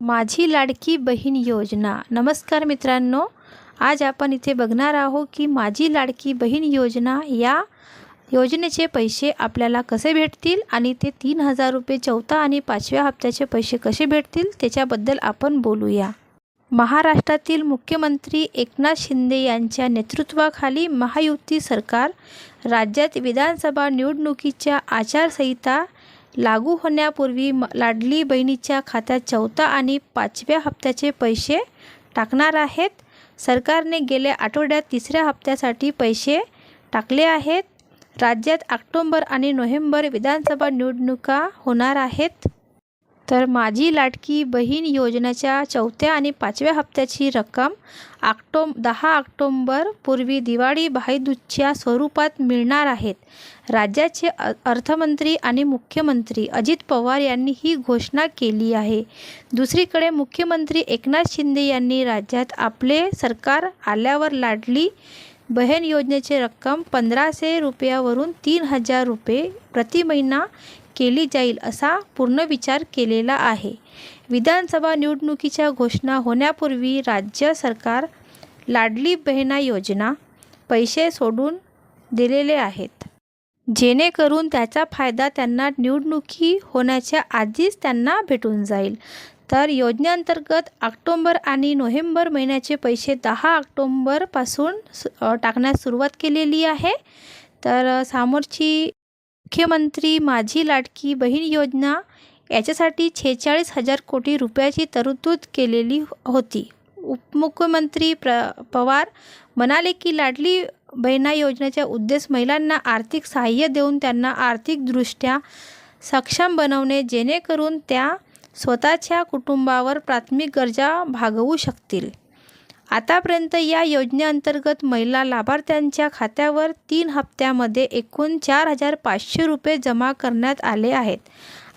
माझी लाडकी बहीण योजना. नमस्कार मित्रांनो आज आपण इथे बघणार आहोत की माझी लाडकी बहीण योजना या योजनेचे पैसे आपल्याला कसे भेटतील आणि ते तीन हजार रुपये चौथा आणि पाचव्या हप्त्याचे पैसे कसे भेटतील त्याच्याबद्दल आपण बोलूया. महाराष्ट्रातील मुख्यमंत्री एकनाथ शिंदे यांच्या नेतृत्वाखाली महायुती सरकार राज्यात विधानसभा निवडणुकीच्या आचारसंहिता लागू होण्यापूर्वी म लाडली बहिणीच्या खात्यात चौथा आणि पाचव्या हप्त्याचे पैसे टाकणार आहेत. सरकारने गेल्या आठवड्यात तिसऱ्या हप्त्यासाठी पैसे टाकले आहेत. राज्यात ऑक्टोंबर आणि नोव्हेंबर विधानसभा निवडणुका होणार आहेत. तर माझी लाडकी बहीण योजनेच्या चौथ्या आणि पाचव्या हप्त्याची रक्कम आक्टो दहा ऑक्टोंबरपूर्वी दिवाळी भाईदूजच्या स्वरूपात मिळणार आहेत. राज्याचे अर्थमंत्री आणि मुख्यमंत्री अजित पवार यांनी ही घोषणा केली आहे. दुसरीकडे मुख्यमंत्री एकनाथ शिंदे यांनी राज्यात आपले सरकार आल्यावर लाडली बहीण योजनेची रक्कम पंधराशे रुपयावरून तीन हजार रुपये प्रति महिना केली जाईल असा पूर्ण विचार केलेला आहे. विधानसभा निवडणुकीच्या घोषणा होण्यापूर्वी राज्य सरकार लाडली बहिणा योजना पैसे सोडून दिलेले आहेत. जेणेकरून त्याचा फायदा त्यांना निवडणुकी होण्याच्या आधीच त्यांना भेटून जाईल. तर योजनेअंतर्गत ऑक्टोंबर आणि नोव्हेंबर महिन्याचे पैसे दहा ऑक्टोंबरपासून टाकण्यास सुरुवात केलेली आहे. तर समोरची मुख्यमंत्री माझी लाडकी बहीण योजना याच्यासाठी छेचाळीस हजार कोटी रुपयाची तरतूद केलेली होती. उपमुख्यमंत्री प्र पवार म्हणाले की लाडली बहिणा योजनेचा उद्देश महिलांना आर्थिक सहाय्य देऊन त्यांना आर्थिकदृष्ट्या सक्षम बनवणे जेणेकरून त्या स्वतःच्या कुटुंबावर प्राथमिक गरजा भागवू शकतील. आतापर्यंत या योजनेअंतर्गत महिला लाभार्थ्यांच्या खात्यावर तीन हप्त्यामध्ये एकूण चार हजार पाचशे रुपये जमा करण्यात आले आहेत.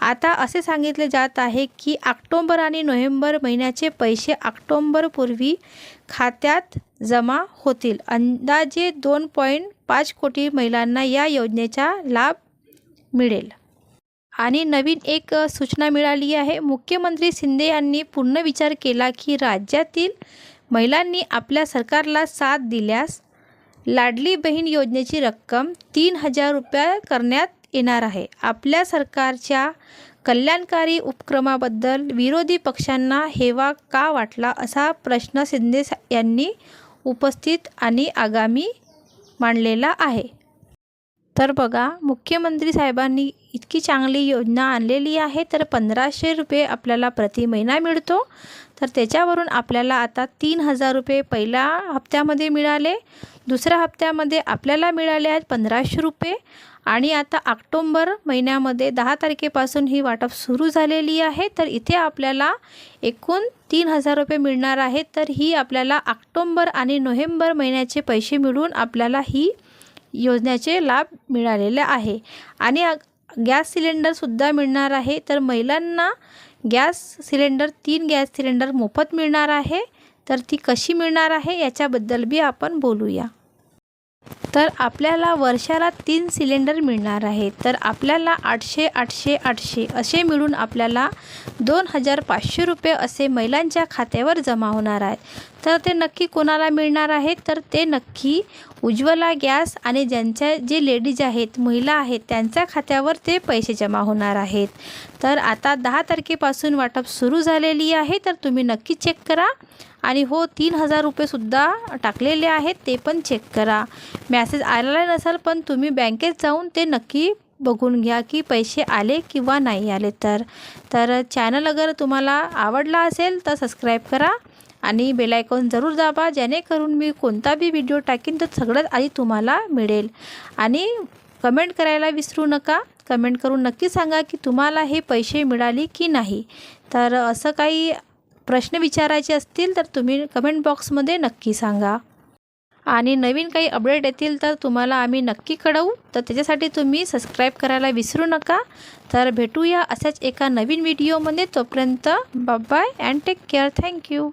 आता असे सांगितले जात आहे की ऑक्टोंबर आणि नोव्हेंबर महिन्याचे पैसे ऑक्टोंबरपूर्वी खात्यात जमा होतील. अंदाजे दोन पॉईंट पाच कोटी महिलांना या योजनेचा लाभ मिळेल. आणि नवीन एक सूचना मिळाली आहे. मुख्यमंत्री शिंदे यांनी पूर्ण विचार केला की राज्यातील महिलांनी आपल्या सरकारला साथ दिल्यास लाडली बहीण योजनेची रक्कम तीन हजार रुपये करण्यात येणार आहे. आपल्या सरकारच्या कल्याणकारी उपक्रमाबद्दल विरोधी पक्षांना हेवा का वाटला असा प्रश्न शिंदे यांनी उपस्थित आणि आगामी मांडलेला आहे. तर बघा मुख्यमंत्री साहेबांनी इतकी चांगली योजना आणलेली आहे तर पंधराशे रुपये आपल्याला प्रति महिना मिळतो. तर त्याच्यावरून आपल्याला आता तीन हजार रुपये पहिल्या हप्त्यामध्ये मिळाले दुसऱ्या हप्त्यामध्ये आपल्याला मिळाले आहेत पंधराशे रुपये. आणि आता ऑक्टोंबर महिन्यामध्ये दहा तारखेपासून ही वाटप सुरू झालेली आहे तर इथे आपल्याला एकूण तीन हजार रुपये मिळणार आहेत. तर ही आपल्याला ऑक्टोंबर आणि नोव्हेंबर महिन्याचे पैसे मिळून आपल्याला ही योजनेचे लाभ मिळालेले आहे. आणि गॅस सिलेंडरसुद्धा मिळणार आहे. तर महिलांना गॅस सिलेंडर तीन गॅस सिलेंडर मोफत मिळणार आहे. तर ती कशी मिळणार आहे याच्याबद्दल बी आपण बोलूया. तर आपल्याला वर्षाला तीन सिलेंडर मिळणार आहे तर आपल्याला आठशे आठशे आठशे असे मिळून आपल्याला दोन हजार पाचशे रुपये असे महिलांच्या खात्यावर जमा होणार आहेत. तर ते नक्की कोणाला मिळणार आहे? तर ते नक्की उज्ज्वला गॅस आणि ज्यांच्या जे लेडीज आहेत महिला आहेत त्यांच्या खात्यावर ते पैसे जमा होणार आहेत. तर आता दहा तारखेपासून वाटप सुरू झालेली आहे तर तुम्ही नक्की चेक करा. आणि हो तीन हजार रुपयेसुद्धा टाकलेले आहेत ते पण चेक करा. मॅसेज आलेला नसेल पण तुम्ही बँकेत जाऊन ते नक्की बघून घ्या की पैसे आले किंवा नाही आले तर. तर चॅनल अगर तुम्हाला आवडला असेल तर सबस्क्राईब करा. आणि बेलायकॉन जरूर दाबा जेणेकरून मी कोणता बी व्हिडिओ टाकीन तर सगळ्यात आधी तुम्हाला मिळेल. आणि कमेंट करायला विसरू नका. कमेंट करून नक्की सांगा की तुम्हाला हे पैसे मिळाले की नाही. तर असं काही प्रश्न विचारायचे असतील तर तुम्ही कमेंट बॉक्समध्ये नक्की सांगा. आणि नवीन काही अपडेट येतील तर तुम्हाला आम्ही नक्की कळवू. तर त्याच्यासाठी तुम्ही सबस्क्राईब करायला विसरू नका. तर भेटूया अशाच एका नवीन व्हिडिओमध्ये तोपर्यंत bye and take care thank you